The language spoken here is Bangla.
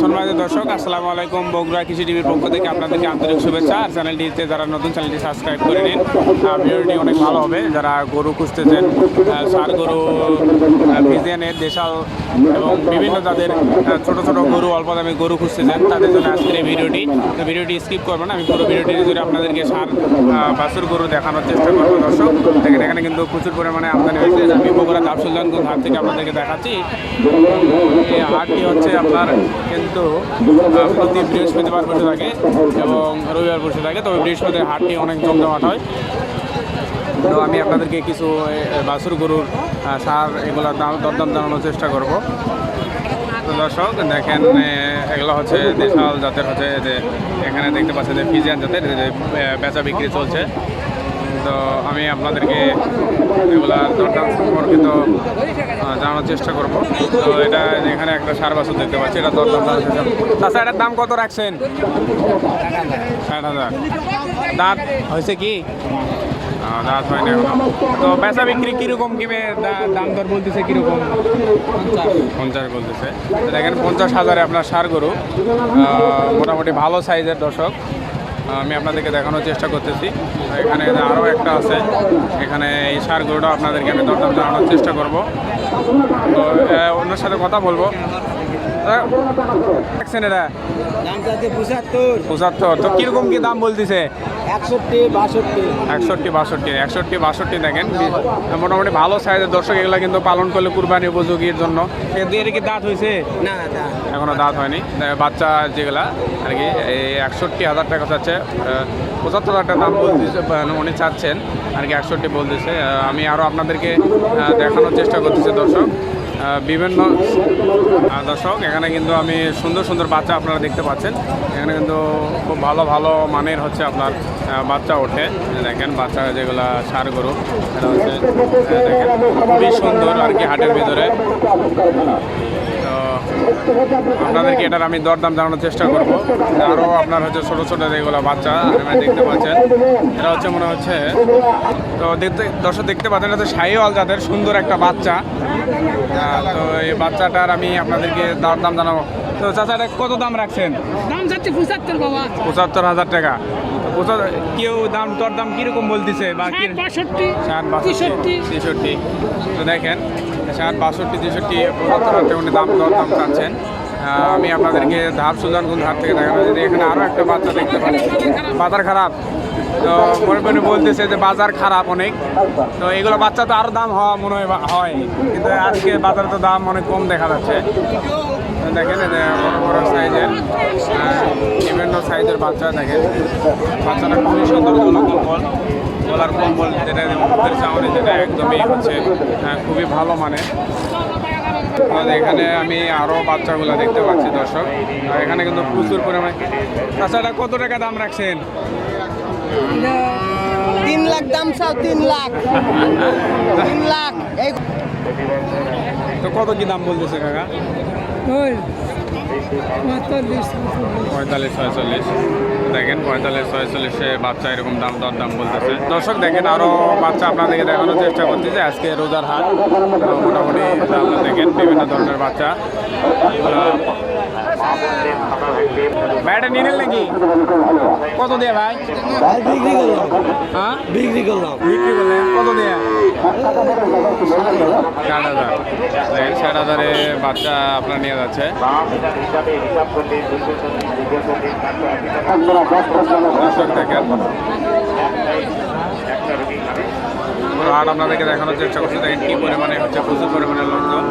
সম্মানিত দর্শক, আসসালামু আলাইকুম। বগুড়া কৃষি টিভির পক্ষ থেকে আপনাদেরকে আন্তরিক শুভেচ্ছা। আর চ্যানেলটিতে যারা নতুন, চ্যানেলটি সাবস্ক্রাইব করে নিন। ভিডিওটি অনেক ভালো হবে। যারা গরু খুঁজতেছেন সার গরু ভিজিয়ানের দেশাল এবং বিভিন্ন তাদের ছোট ছোট গরু, অল্প দামি গরু খুঁজতেছেন, তাদের জন্য আজকের এই ভিডিওটি। তো ভিডিওটি স্কিপ করবেন আমি পুরো ভিডিওটি জুড়ে আপনাদেরকে সার বাসুর গরু দেখানোর চেষ্টা করব, দর্শক। দেখেন, এখানে কিন্তু প্রচুর পরিমাণে আমদানি হয়েছে। আমি বগুড়া দাবসুলজানগঞ্জ হাট থেকে আপনাদেরকে দেখাচ্ছি। এই হাটটি হচ্ছে আপনার কিন্তু প্রতি বৃহস্পতিবার বসে থাকে এবং রবিবার বসে থাকে। তবে বৃহস্পতিবার হাটটি অনেক জমজমাট হয়। তো আমি আপনাদেরকে কিছু এ, বাছুর গরুর সার এগুলোর দাম দরদাম জানানোর চেষ্টা করব। তো দর্শক দেখেন এগুলো হচ্ছে দেশাল জাতের হচ্ছে যে এখানে দেখতে পাচ্ছেন যে ফিজিয়ান জাতের বেচা বিক্রি চলছে। তো আমি আপনাদেরকে এগুলার দরদাম সম্পর্কিত আহ, জানানোর চেষ্টা করব। তো এটা এখানে একটা সার বাছুর দেখতে পাচ্ছি এটা দরদাম জানার তাছাড়া এটার দাম কত রাখছেন? ষাট হাজার। দাঁত হয়েছে কি? দাঁত হয়নি তো বেচা বিক্রি কীরকম কিমে দাম দর বলতেছে কীরকম? পঞ্চাশ বলতেছে। দেখেন পঞ্চাশ হাজারে আপনার সার গরু। মোটামুটি ভালো সাইজের দর্শক। আমি আপনাদেরকে দেখানোর চেষ্টা করতেছি। এখানে আরও একটা আছে। এখানে এই সার গরুটা আপনাদেরকে আমি দরদাম জানানোর চেষ্টা করব। তো ওনার সাথে কথা বলব। দেখছেন এটা পঁচাত্তর তো কীরকম কি দাম বলতেছে? একষট্টি বাষট্টি। একষট্টি বাষট্টি দেখেন। মোটামুটি ভালো সাইজের দর্শক এগুলো কিন্তু পালন করলে কুরবানি উপযোগীর জন্য। এর কি দাঁত হয়েছে না এখনও দাঁত হয়নি। বাচ্চা যেগুলা আর কি এই একষট্টি হাজার টাকা চাচ্ছে। পঁচাত্তর হাজার টাকা দাম বলতেছে মানে উনি চাচ্ছেন আর কি একষট্টি বলতেছে। আমি আরও আপনাদেরকে দেখানোর চেষ্টা করতেছি দর্শক। বিভিন্ন দর্শক, এখানে কিন্তু আমি সুন্দর সুন্দর বাচ্চা আপনারা দেখতে পাচ্ছেন। এখানে কিন্তু খুব ভালো ভালো মানের হচ্ছে আপনার বাচ্চা ওঠে। দেখেন বাচ্চা যেগুলো সার গরু, এটা হচ্ছে দেখেন, খুবই সুন্দর আর কি হাটের ভিতরে। আপনাদেরকে এটার আমি দরদাম জানানোর চেষ্টা করব। আরও আপনার হচ্ছে ছোটো ছোটো যেগুলো বাচ্চা আপনারা দেখতে পাচ্ছেন। এটা হচ্ছে মনে হচ্ছে তো দেখতে দর্শক দেখতে পাচ্ছেন এটা শাহিওয়াল যাদের সুন্দর একটা বাচ্চা। আহ, তো এই বাচ্চাটার আমি আপনাদেরকে দরদাম জানাব। তো চাচা এটা কত দাম রাখছেন? দাম যাচ্ছে পঁচাত্তর বাবা। পঁচাত্তর হাজার টাকা। পঁচাত্তর কেউ দাম তোর দাম কীরকম বলতেছে বা বাষট্টি ষাট বাষট্টি তেষট্টি। তো দেখেন ষাট বাষট্টি তেষট্টি পঁচাত্তর হাজার উনি দাম দর দাম চাচ্ছেন। আমি আপনাদেরকে ধাপ সুলতানগঞ্জ হাট থেকে দেখানো যদি এখানে আরও একটা বাচ্চা দেখতে পাচ্ছি। বাজার খারাপ। তো মনে মনে বলতেছে যে বাজার খারাপ অনেক। তো এগুলো বাচ্চা তো আরও দাম হওয়া মনে হয় কিন্তু আজকে বাজারে তো দাম অনেক কম দেখা যাচ্ছে। দেখেন বড় বড় সাইজের বিভিন্ন সাইজের বাচ্চা দেখেন। বাচ্চাটা খুবই সুন্দর গলা কম্বল। গলার কম্বল যেটা যেটা একদমই হচ্ছে খুবই ভালো মানে এখানে আমি আরও বাচ্চাগুলো দেখতে পাচ্ছি দর্শক। আর এখানে কিন্তু প্রচুর পরিমাণে তাছাড়া কত টাকা দাম রাখছেন? তিন লাখ দাম সব তিন লাখ। তিন লাখ। তো কত কি দাম বলতেছে কাকা? পঁয়তাল্লিশ ছয়চল্লিশ। দেখেন, পঁয়তাল্লিশ, ছয়চল্লিশে বাচ্চা এরকম দাম দর দাম বলতেছে। দর্শক, দেখেন আরও বাচ্চা আপনাদেরকে দেখানোর চেষ্টা করছি যে আজকে রোজার হাট মোটামুটি আপনারা দেখেন, বিভিন্ন ধরনের বাচ্চা। ভাইটা নিলেন নাকি? কত দিয়ে ভাই? ভাই বিক্রি করলাম। হ্যাঁ? বিক্রি করলাম। বিক্রি করলেন? কত দিয়ে? ষাট হাজার। ষাট হাজারে বাচ্চা আপনার নিয়ে যাচ্ছে। হাট আপনাদেরকে দেখানোর চেষ্টা করছি। দেখেন কি পরিমাণে হচ্ছে প্রচুর পরিমাণে লোকজন।